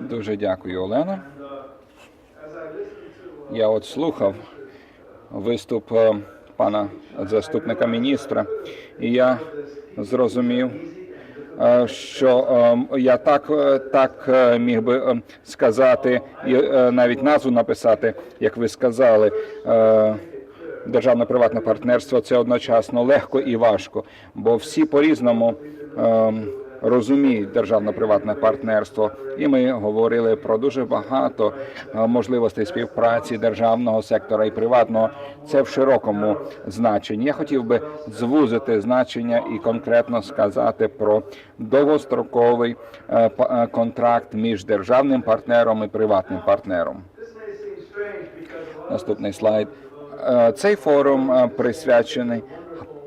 Дуже дякую, Олена. Я от слухав виступ е, пана заступника міністра, і я зрозумів, е, що е, я так, так міг би сказати, і навіть назву написати, як ви сказали. Е, Державно-приватне партнерство це одночасно легко і важко, бо всі по-різному ем, розуміють державно-приватне партнерство, і ми говорили про дуже багато е, можливостей співпраці державного сектора і приватного. Це в широкому значенні. Я хотів би звузити значення і конкретно сказати про довгостроковий е, е, контракт між державним партнером і приватним партнером. Наступний слайд. Цей форум присвячений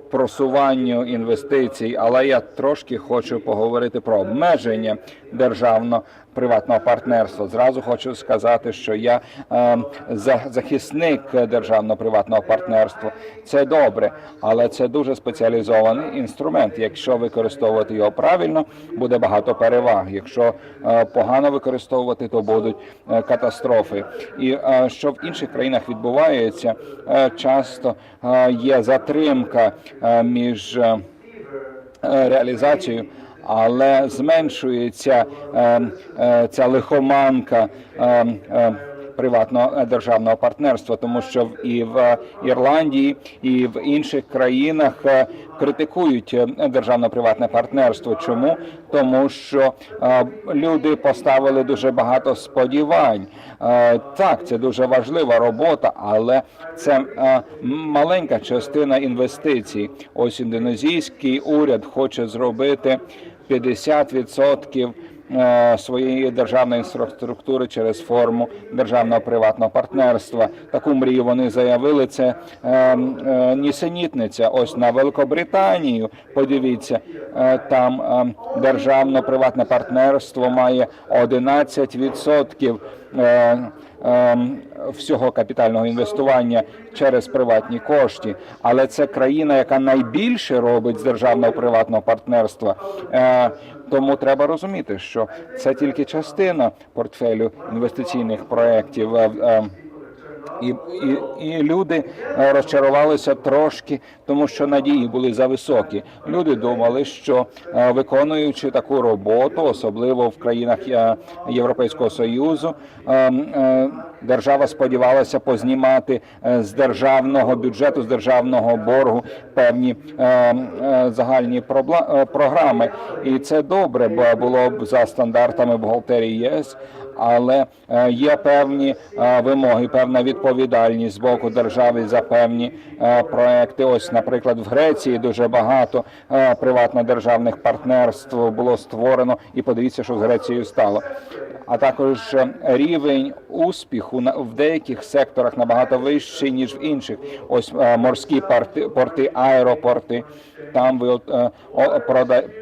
просуванню інвестицій, але я трошки хочу поговорити про обмеження державно-приватного партнерства. Зразу хочу сказати, що я е, захисник державно-приватного партнерства. Це добре, але це дуже спеціалізований інструмент. Якщо використовувати його правильно, буде багато переваг. Якщо е, погано використовувати, то будуть е, катастрофи. І е, що в інших країнах відбувається, е, часто е, є затримка між е, е, реалізацією. Але зменшується е, е, ця лихоманка е, е, е, державного партнерства, тому що і в Ірландії, і в інших країнах е, критикують е, державно-приватне партнерство. Чому? Тому що е, люди поставили дуже багато сподівань. Е, Так, це дуже важлива робота, але це е, маленька частина інвестицій. Ось індонезійський уряд хоче зробити 50% е, своєї державної інфраструктури через форму державного приватного партнерства. Таку мрію вони заявили. Це е, е, нісенітниця. Ось на Великобританію. Подивіться, е, там е, державно-приватне партнерство має 11% е, ем, всього капітального інвестування через приватні кошти, але це країна, яка найбільше робить з державного приватного партнерства. Е, Тому треба розуміти, що це тільки частина портфелю інвестиційних проєктів. І, і, і люди е, розчарувалися трошки, тому що надії були зависокі. Люди думали, що е, виконуючи таку роботу, особливо в країнах е, Європейського союзу, е, е, держава сподівалася познімати е, з державного бюджету, з державного боргу певні е, е, загальні програми. І це добре, бо було б за стандартами бухгалтерії ЄС але є певні вимоги, певна відповідальність з боку держави за певні проекти. Ось, наприклад, в Греції дуже багато приватно-державних партнерств було створено, і подивіться, що з Грецією стало. А також рівень успіху на- в деяких секторах набагато вищий ніж в інших. Ось е, морські порти, порти аеропорти. Там ви е,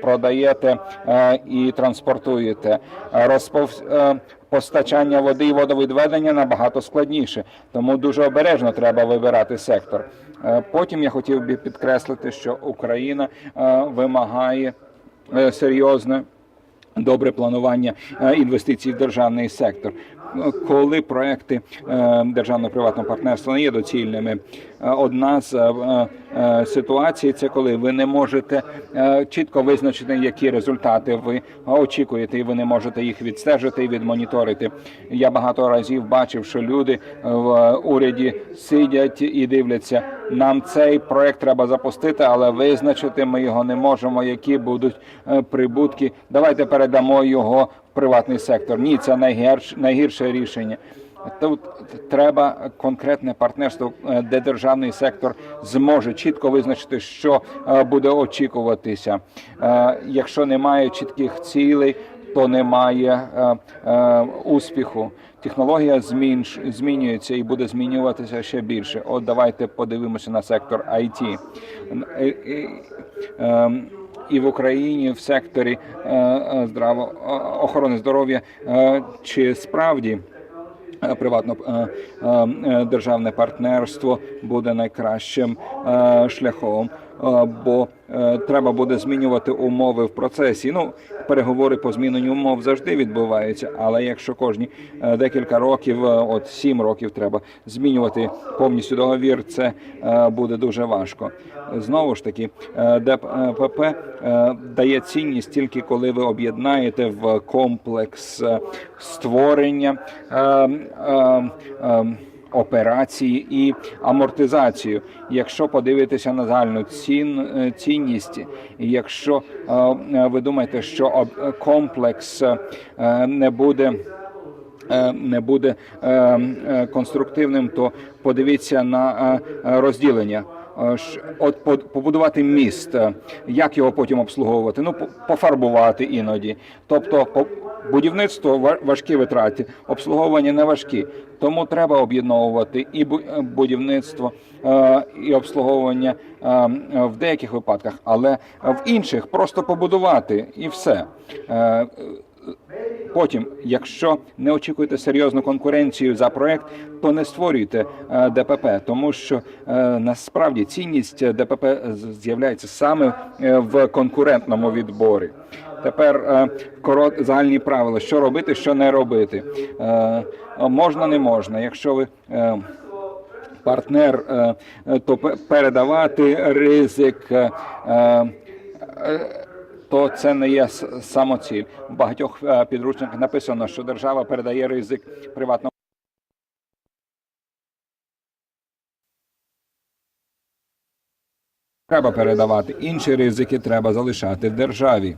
продаєте е, і транспортуєте. Розпов... Постачання води і водовідведення набагато складніше, тому дуже обережно треба вибирати сектор. Потім я хотів би підкреслити, що Україна вимагає серйозне добре планування інвестицій в державний сектор. Коли проекти е, державно-приватного партнерства не є доцільними, одна з е, е, ситуацій це коли ви не можете е, чітко визначити, які результати ви очікуєте, і ви не можете їх відстежити і відмоніторити. Я багато разів бачив, що люди в уряді сидять і дивляться. Нам цей проект треба запустити, але визначити ми його не можемо. Які будуть е, прибутки? Давайте передамо його в приватний сектор. Ні, це найгірше рішення. Тут треба конкретне партнерство, е, де державний сектор зможе чітко визначити, що е, буде очікуватися. Е, Якщо немає чітких цілей, то немає успіху. Технологія змінюється і буде змінюватися ще більше. От давайте подивимося на сектор IT. Ем, І в Україні в секторі охорони здоров'я чи справді приватно е, е, е, державне партнерство буде найкращим е, шляхом. Бо е, треба буде змінювати умови в процесі. Ну, переговори по зміненню умов завжди відбуваються, але якщо кожні е, декілька років, е, от сім років, треба змінювати повністю договір, це буде дуже важко. Знову ж таки, ДПП дає цінність тільки коли ви об'єднаєте в комплекс створення. Операції і амортизацію. Якщо подивитися на загальну цін, е, цінність, якщо е, е, ви думаєте, що комплекс не буде не буде конструктивним, то подивіться на розділення. От по- побудувати міст, як його потім обслуговувати? Ну, по- пофарбувати іноді. Тобто, будівництво ва- важкі витрати, обслуговування не важкі. Тому треба об'єдновувати і е, будівництво, е, і обслуговування е, в деяких випадках, але в інших просто побудувати і все. Е, Потім, якщо не очікуєте серйозну конкуренцію за проект, то не створюйте е, ДПП, тому що е, насправді цінність ДПП з'являється саме е, в конкурентному відборі. Тепер е, корот загальні правила: що робити, що не робити. Е, Можна, не можна. Якщо ви е, партнер, е, е, то передавати ризик. То це не є самоціль. В багатьох е, підручниках написано, що держава передає ризик приватному. Треба передавати інші ризики, треба залишати державі.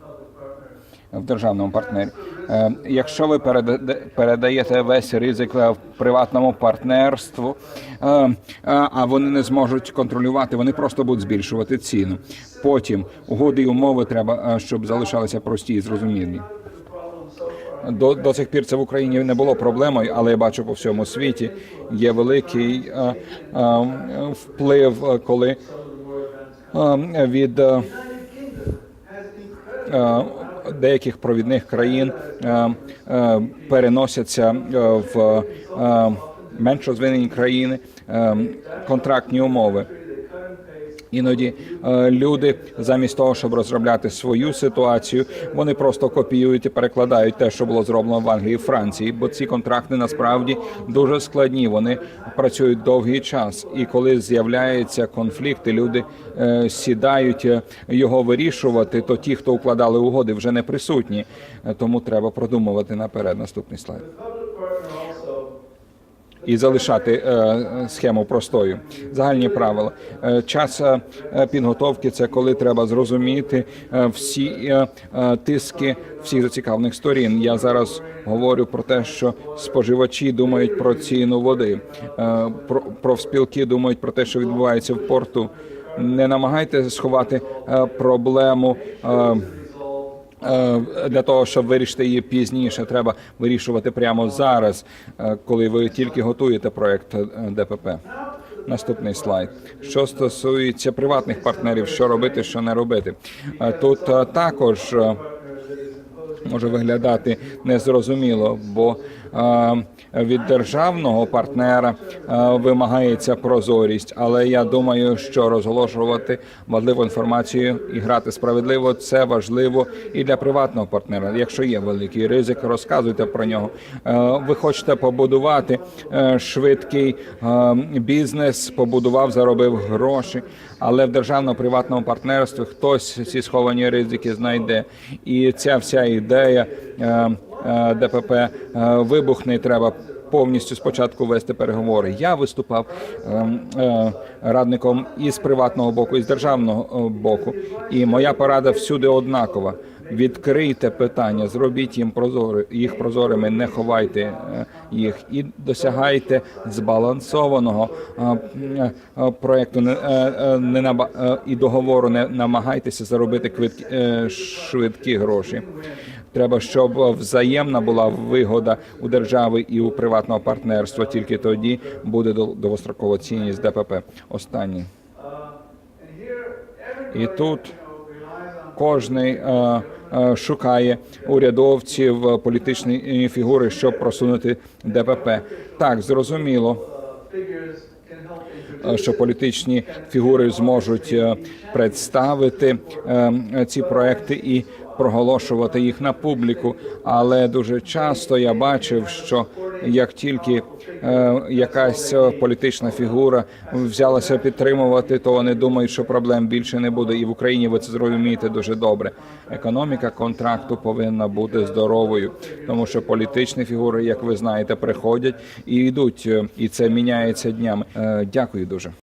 В державному партнері. Е, Якщо ви переда- передаєте весь ризик е, в приватному партнерству, е, а вони не зможуть контролювати, вони просто будуть збільшувати ціну. Потім угоди і умови треба, щоб залишалися прості і зрозумілі. До, до цих пір це в Україні не було проблемою, але я бачу по всьому світі є великий е, е, вплив, коли е, від е, деяких провідних країн е, е, переносяться е, в менш розвинені країни контрактні умови. Іноді е, люди замість того, щоб розробляти свою ситуацію, вони просто копіюють і перекладають те, що було зроблено в Англії і Франції, бо ці контракти насправді дуже складні. Вони працюють довгий час, і коли з'являється конфлікт, і люди е, сідають е, його вирішувати, то ті, хто укладали угоди, вже не присутні. Тому треба продумувати наперед. Наступний слайд і залишати е, схему простою. Загальні правила. Е, час е, підготовки це коли треба зрозуміти всі тиски всіх зацікавлених сторін. Я зараз говорю про те, що споживачі думають про ціну води, про профспілки думають про те, що відбувається в порту. Не намагайте сховати проблему. Е, Для того щоб вирішити її пізніше, треба вирішувати прямо зараз, е, коли ви тільки готуєте проект е, ДПП. Наступний слайд. Що стосується приватних партнерів, що робити, що не робити. Тут також може виглядати незрозуміло, бо від державного партнера е, вимагається прозорість, але я думаю, що розголошувати важливу інформацію і грати справедливо це важливо і для приватного партнера. Якщо є великий ризик, розказуйте про нього. Е, ви хочете побудувати е, швидкий е, бізнес, побудував, заробив гроші. Але в державно-приватному партнерстві хтось ці сховані ризики знайде, і ця вся ідея е, е, ДПП е, вибухне. і Треба повністю спочатку вести переговори. Я виступав ем, е, радником і з приватного боку, і з державного е, боку. І моя порада всюди однакова. Відкрийте питання, зробіть їм прозори, їх прозорими, не ховайте е, їх і досягайте збалансованого е, е, е, проекту. Не, е, е, е, і договору не намагайтеся заробити е, швидкі гроші. Треба, щоб взаємна була вигода у держави і у приватного партнерства. Тільки тоді буде довгострокова цінність ДПП. Останній. І тут кожний е, е, шукає урядовців, е, політичні фігури, щоб просунути ДПП. Так, зрозуміло. е, що політичні фігури зможуть е, представити е, ці проекти і проголошувати їх на публіку. Але дуже часто я бачив, що як тільки е, якась політична фігура взялася підтримувати, то вони думають, що проблем більше не буде. І в Україні ви це зрозумієте дуже добре. Економіка контракту повинна бути здоровою, тому що політичні фігури, як ви знаєте, приходять і йдуть, е, і це міняється днями. Е, Дякую дуже.